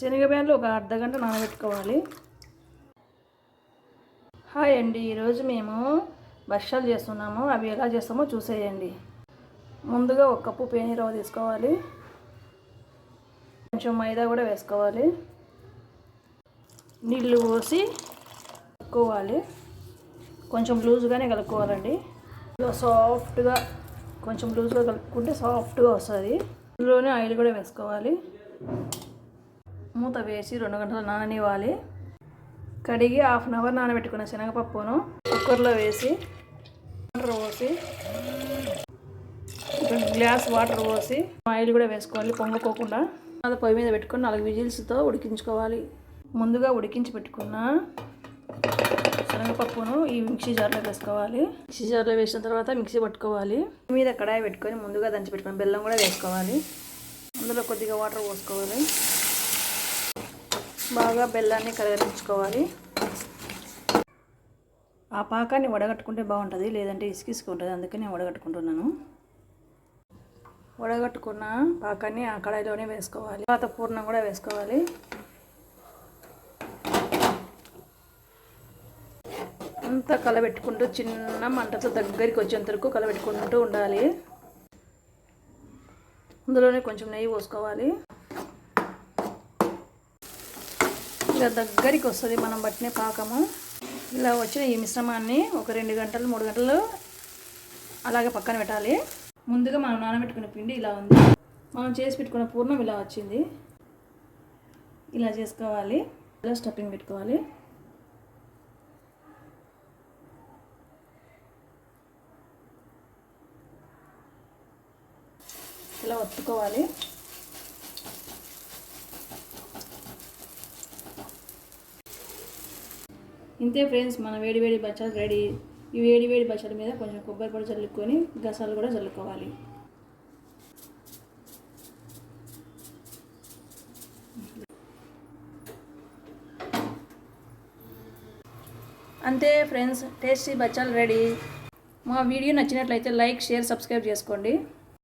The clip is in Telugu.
శనగబ్యాలు ఒక అర్ధ గంట నానబెట్టుకోవాలి. హాయ్ అండి ఈరోజు మేము భక్ష్యాలు చేస్తున్నాము. అవి ఎలా చేస్తామో చూసేయండి. ముందుగా ఒక కప్పు పేనీరవ తీసుకోవాలి. కొంచెం మైదా కూడా వేసుకోవాలి. నీళ్ళు పోసి కలుపుకోవాలి. కొంచెం లూజ్గానే కలుపుకోవాలండి. సాఫ్ట్గా కొంచెం లూజ్గా కలుపుకుంటే సాఫ్ట్గా వస్తుంది. ఇందులోనే ఆయిల్ కూడా వేసుకోవాలి. మూత వేసి రెండు గంటలు నాననివ్వాలి. కడిగి హాఫ్ అన్ అవర్ నానబెట్టుకున్న శనగపప్పును కుక్కర్లో వేసి వాటర్ పోసి గ్లాస్ వాటర్ పోసి ఆయిల్ కూడా వేసుకోవాలి పొంగపోకుండా అది పొయ్యి మీద పెట్టుకొని నాలుగు విజిల్స్తో ఉడికించుకోవాలి. ముందుగా ఉడికించి పెట్టుకున్న శనగపప్పును ఈ మిక్సీ జార్లో వేసుకోవాలి. మిక్సీ జార్లో వేసిన తర్వాత మిక్సీ పట్టుకోవాలి. మీద కడాయి పెట్టుకొని ముందుగా దంచి పెట్టుకుని బెల్లం కూడా వేసుకోవాలి. అందులో కొద్దిగా వాటర్ పోసుకోవాలి. బాగా బెల్లాన్ని కరగనించుకోవాలి ఆ పాకాన్ని వడగట్టుకుంటే బాగుంటుంది లేదంటే ఇసుకిసుకు ఉంటుంది అందుకని నేను వడగట్టుకుంటున్నాను. వడగట్టుకున్న పాకాన్ని ఆ కడాయిలోనే వేసుకోవాలి. తర్వాత పూర్ణం కూడా వేసుకోవాలి. అంతా కలబెట్టుకుంటూ చిన్న మంటతో దగ్గరికి వచ్చేంత వరకు కలబెట్టుకుంటూ ఉండాలి. అందులోనే కొంచెం నెయ్యి పోసుకోవాలి. ఇలా దగ్గరికి వస్తుంది మనం పట్టిన పాకము. ఇలా వచ్చిన ఈ మిశ్రమాన్ని ఒక రెండు గంటలు మూడు గంటలు అలాగే పక్కన పెట్టాలి. ముందుగా మనం నానబెట్టుకున్న పిండి ఇలా ఉంది. మనం చేసి పెట్టుకున్న పూర్ణం ఇలా వచ్చింది. ఇలా చేసుకోవాలి. ఇలా స్టఫింగ్ పెట్టుకోవాలి. ఇలా ఒత్తుకోవాలి. ఇంతే ఫ్రెండ్స్ మన వేడి వేడి బచ్చాలు రెడీ. ఈ వేడి వేడి బచ్చాల మీద కొంచెం కొబ్బరి పొడి చల్లుకొని గసాలు కూడా చల్లుకోవాలి. అంతే ఫ్రెండ్స్ టేస్టీ బచ్చాలు రెడీ. మా వీడియో నచ్చినట్లయితే లైక్ షేర్ సబ్స్క్రైబ్ చేసుకోండి.